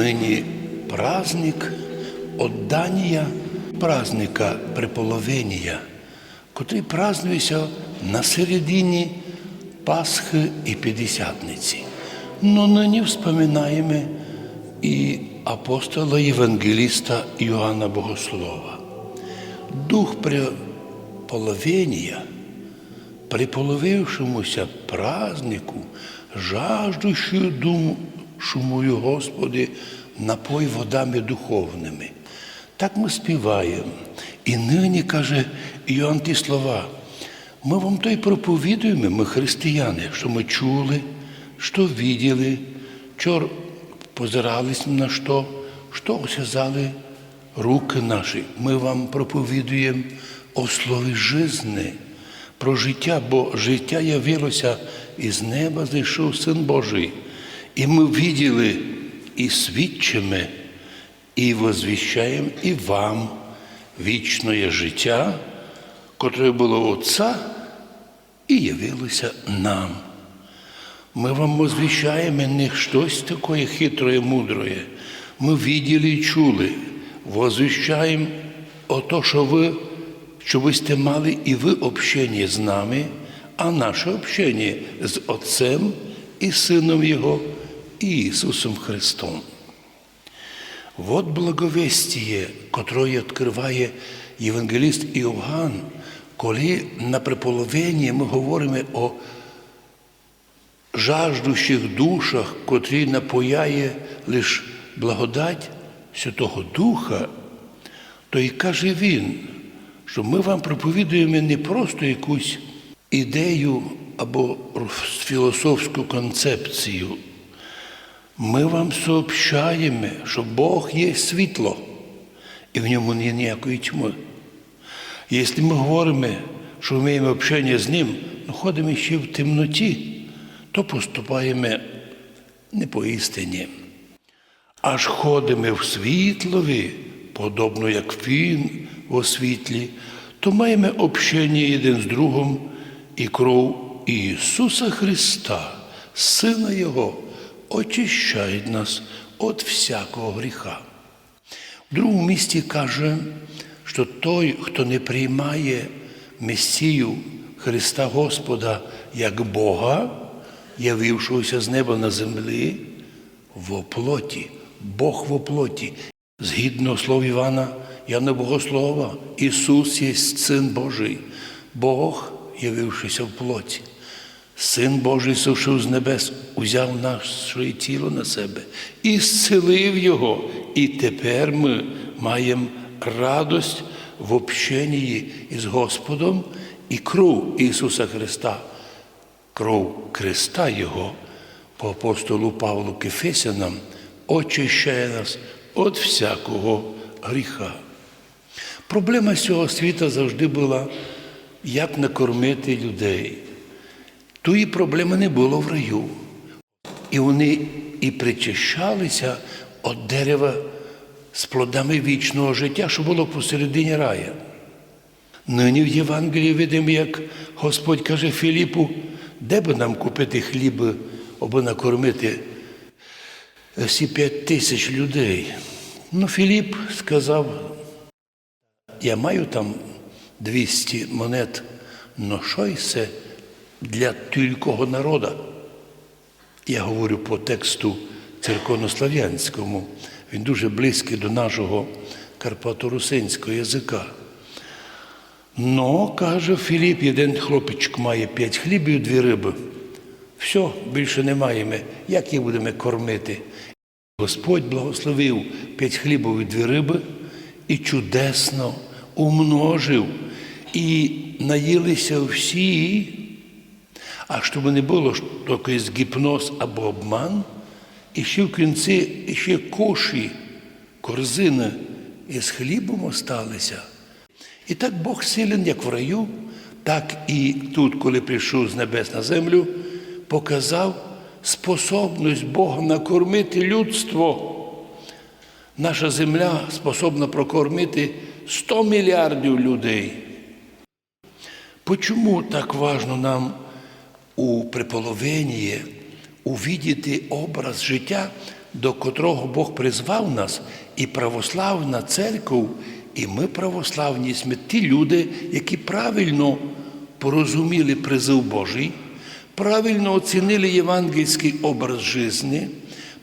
Нині праздник отдання праздника приполовення, котрий празднується на середині Пасхи і П'ятдесятниці. Но нині вспоминаємо і апостола Євангеліста Йоанна Богослова. Дух приполовення, приполовившомуся празднику, жаждущую душу мою, Господи, напой водами духовними. Так ми співаємо. І нині каже Іоанн ті слова. Ми вам то й проповідуємо, ми християни, що ми чули, що виділи, що позирались на що, що осязали руки наші. Ми вам проповідуємо о слові жизни, про життя, бо життя явилося із неба, зайшов Син Божий. І ми виділи і свідчимо, і возвіщаємо і вам вічне життя, котре було у Отця і явилося нам. Ми вам возвіщаємо не щось таке хитре, мудре. Ми виділи і чули, возвіщаємо о то, що ви, що ви сте мали і ви общення з нами, а наше общення з Отцем і Сином Його, Ісусом Христом. Вот благовестіє, котре відкриває Євангеліст Іоганн, коли на приполовенні ми говоримо о жаждущих душах, котрі напояє лише благодать Святого Духа, то і каже він, що ми вам проповідуємо не просто якусь ідею або філософську концепцію. Ми вам сообщаємо, що Бог є світло, і в ньому немає ніякої тьми. Якщо ми говоримо, що ми маємо общення з Ним, але ходимо ще в темноті, то поступаємо не по істині. Аж ходимо в світлові, подобно як Він у світлі, то маємо общення один з другом і кров Ісуса Христа, Сина Його, очищає нас від всякого гріха. В другому місці каже, що той, хто не приймає Месію Христа Господа як Бога, явившогося з неба на землі, в оплоті, Бог в оплоті. Згідно слов Івана, Яна Богослова, Ісус є Син Божий, Бог, явившися в плоті. Син Божий сошов з небес, узяв наше тіло на себе і зцілив його. І тепер ми маємо радость в общенні із Господом і кров Ісуса Христа, кров Христа Його по апостолу Павлу Кефесянам очищає нас від всякого гріха. Проблема цього світу завжди була, як накормити людей. Тої проблеми не було в раю. І вони і причащалися від дерева з плодами вічного життя, що було посередині рая. Нині в Євангелії видимо, як Господь каже Філіпу, де би нам купити хліб, аби накормити всі п'ять тисяч людей. Ну, Філіп сказав, я маю там 200 монет, но що й це для тільки народу? Я говорю по тексту церковнослав'янському. Він дуже близький до нашого карпато-русинського язика. Ну, каже Філіп, один хлопчик має п'ять хлібів, дві риби. Все, більше не маємо. Як їх будемо кормити? Господь благословив п'ять хлібів і дві риби і чудесно умножив. І наїлися всі, а щоб не було якийсь гіпноз або обман, і ще в кінці ще коші, корзини із хлібом осталися. І так Бог силен, як в раю, так і тут, коли прийшов з небес на землю, показав способність Бога накормити людство. Наша земля способна прокормити 100 мільярдів людей. Почому так важно нам у приполовенні увидіти образ життя до котрого Бог призвав нас, і православна церква, і ми православні, ми ті люди, які правильно порозуміли призив Божий, правильно оцінили євангельський образ житті,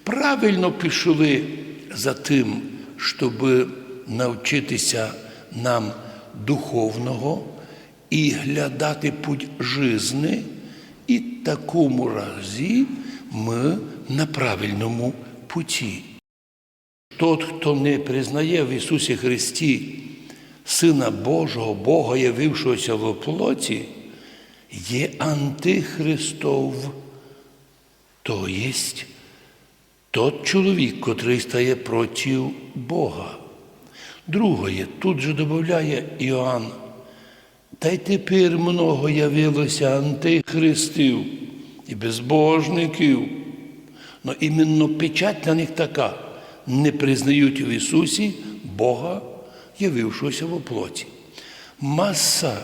правильно пішли за тим, щоб навчитися нам духовного і глядати путь жизни, і такому разі ми на правильному путі. Тот, хто не признає в Ісусі Христі Сина Божого, Бога, явившогося в плоті, є антихристов, то єсть тот чоловік, котрий стає проти Бога. Друге, тут же додає Іоанн, та й тепер много явилося антихристів і безбожників. Но іменно печать на них така. Не признають в Ісусі Бога, явившогося в плоті. Маса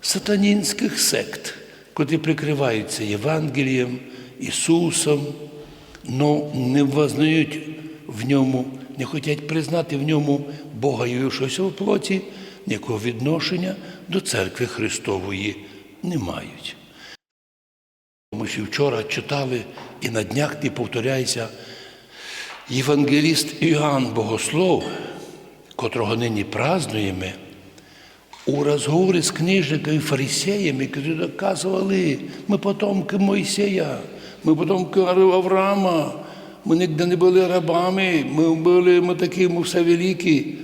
сатанінських сект, котрі прикриваються Євангелієм, Ісусом, но не визнають в ньому, не хочуть признати в ньому Бога, явившогося в плоті, ніякого відношення до церкви Христової не мають. Ми ще вчора читали і на днях ти повторяється Євангеліст Іоанн Богослов, котрого нині празднуємо, у розговорі з книжниками фарисеями, які доказували, ми потомки Мойсея, ми потомки Авраама, ми ніде не були рабами, ми були ми такі, ми все великі.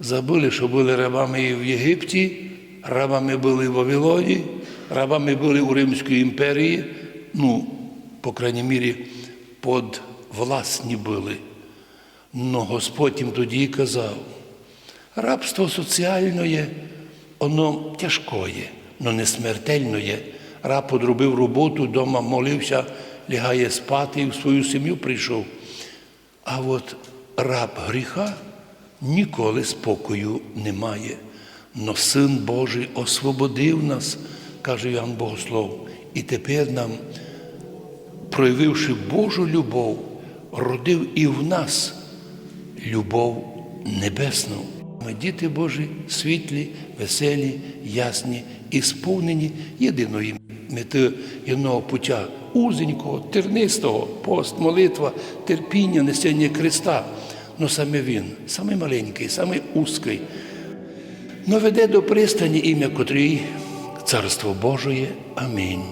Забули, що були рабами і в Єгипті, рабами були в Вавилоні, рабами були у Римській імперії, ну, по крайній мірі, під власні були. Но Господь їм тоді казав, рабство соціальне, воно тяжкоє, но не смертельне. Раб подробив роботу, вдома молився, лягає спати і в свою сім'ю прийшов. А от раб гріха ніколи спокою немає. Но Син Божий освободив нас, каже Іоанн Богослов, і тепер нам, проявивши Божу любов, родив і в нас любов небесну. Ми діти Божі, світлі, веселі, ясні і сповнені єдиної мети єдиного пуття, узенького, тернистого, пост, молитва, терпіння, несення креста. Но саме він, самий маленький, самий узкий, но веде до пристані ім'я котрій Царство Божоє. Амінь.